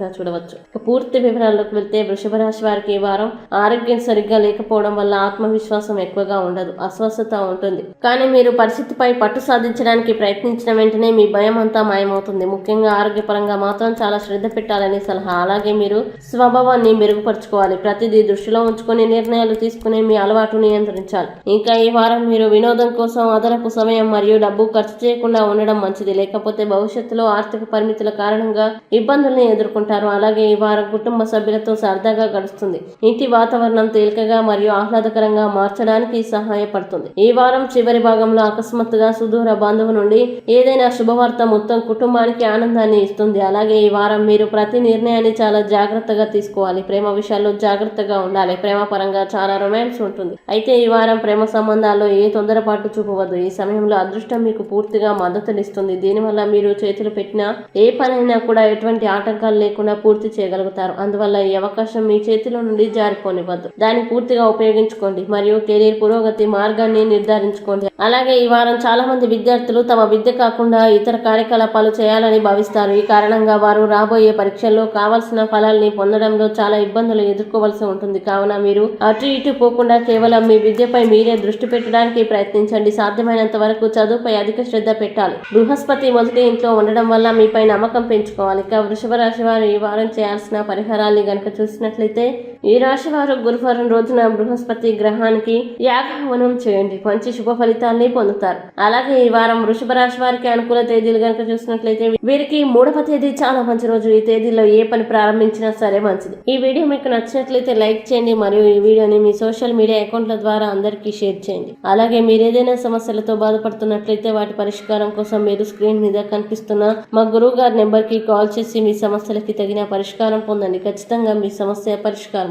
చూడవచ్చు. ఇక పూర్తి వివరాల్లోకి వెళ్తే వృషభ రాశి వారికి ఈ వారం ఆరోగ్యం సరిగ్గా లేకపోవడం వల్ల ఆత్మవిశ్వాసం ఎక్కువగా ఉండదు అస్వస్థత ఉంటుంది. కానీ మీరు పరిస్థితిపై పట్టు సాధించడానికి ప్రయత్నించిన వెంటనే మీ భయం అంతా మాయమవుతుంది. ముఖ్యంగా ఆరోగ్యపరంగా మాత్రం చాలా శ్రద్ధ పెట్టాలని సలహా. అలాగే మీరు స్వభావాన్ని మెరుగుపరుచుకోవాలి. ప్రతిదీ దృష్టిలో ఉంచుకొని నిర్ణయాలు తీసుకునే మీ అలవాటు నియంత్రించాలి. ఇంకా ఈ వారం మీరు వినోదం కోసం అదనపు సమయం మరియు డబ్బు ఖర్చు చేయకుండా ఉండడం మంచిది. లేకపోతే భవిష్యత్తులో ఆర్థిక పరిమితుల కారణంగా ఇబ్బందుల్ని ఎదుర్కొంటారు. అలాగే ఈ వారం కుటుంబ సభ్యులతో సరదాగా గడుస్తుంది. ఇంటి వాతావరణం తేలికగా మరియు ఆహ్లాదకరంగా మార్చడానికి సహాయపడుతుంది. ఈ వారం చివరి భాగంలో అకస్మాత్తుగా సుదూర బంధువు నుండి ఏదైనా శుభవార్త మొత్తం కుటుంబానికి ఆనందాన్ని ఇస్తుంది. అలాగే ఈ వారం మీరు ప్రతి నిర్ణయాన్ని చాలా జాగ్రత్తగా తీసుకోవాలి. ప్రేమ విషయాల్లో జాగ్రత్తగా ఉండాలి. ప్రేమ పరంగా చాలా రొమాన్స్ ఉంటుంది. అయితే ఈ వారం ప్రేమ సంబంధాల్లో ఏ తొందరపాటు చూపవద్దు. ఈ సమయంలో అదృష్టం మీకు పూర్తిగా మద్దతునిస్తుంది. దీనివల్ల మీరు చేతులు పెట్టిన ఏ పనైనా కూడా ఎటువంటి ఆటంకాలు లేకుండా పూర్తి చేయగలుగుతారు. అందువల్ల ఈ అవకాశం మీ చేతిలో నుండి జారిపోనివ్వద్దు. దాన్ని పూర్తిగా ఉపయోగించుకోండి మరియు కెరీర్ పురోగతి మార్గాన్ని నిర్ధారించుకోండి. అలాగే ఈ వారం చాలా మంది విద్యార్థులు తమ విద్య కాకుండా ఇతర కార్యకలాపాలు చేయాలని భావిస్తారు. ఈ కారణంగా వారు రాబోయే పరీక్షల్లో కావాల్సిన ఫలాల్ని పొందడంలో చాలా ఇబ్బందులు ఎదుర్కోవాల్సి ఉంటుంది. కావున మీరు అటు ఇటు పోకుండా కేవలం మీ విద్యపై మీరే దృష్టి పెట్టడానికి ప్రయత్నించండి. సాధ్యమైనంత వరకు చదువుపై అధిక శ్రద్ధ పెట్టాలి. బృహస్పతి మొదటి ఇంట్లో ఉండడం వల్ల మీపై నమ్మకం పెంచుకోవాలి. ఇక వృషభ రాశి వారు ఈ వారం చేయాల్సిన పరిహారాన్ని గనక చూసినట్లయితే ఈ రాశి వారు గురువారం రోజున బృహస్పతి గ్రహానికి యాగహవనం చేయండి. మంచి శుభ ఫలితాల్ని పొందుతారు. అలాగే ఈ వారం వృషభ రాశి వారికి అనుకూల తేదీలు కనుక చూసినట్లయితే వీరికి మూడవ తేదీ చాలా మంచి రోజు. ఈ తేదీలో ఏ పని ప్రారంభించినా సరే మంచిది. ఈ వీడియో మీకు నచ్చినట్లయితే లైక్ చేయండి. మరియు ఈ వీడియోని మీ సోషల్ మీడియా అకౌంట్ల ద్వారా అందరికీ షేర్ చేయండి. అలాగే మీరు ఏదైనా సమస్యలతో బాధపడుతున్నట్లయితే వాటి పరిష్కారం కోసం మీరు స్క్రీన్ మీద కనిపిస్తున్న మా గురువు గారి నెంబర్కి కాల్ చేసి మీ సమస్యలకి తగిన పరిష్కారం పొందండి. ఖచ్చితంగా మీ సమస్య పరిష్కారం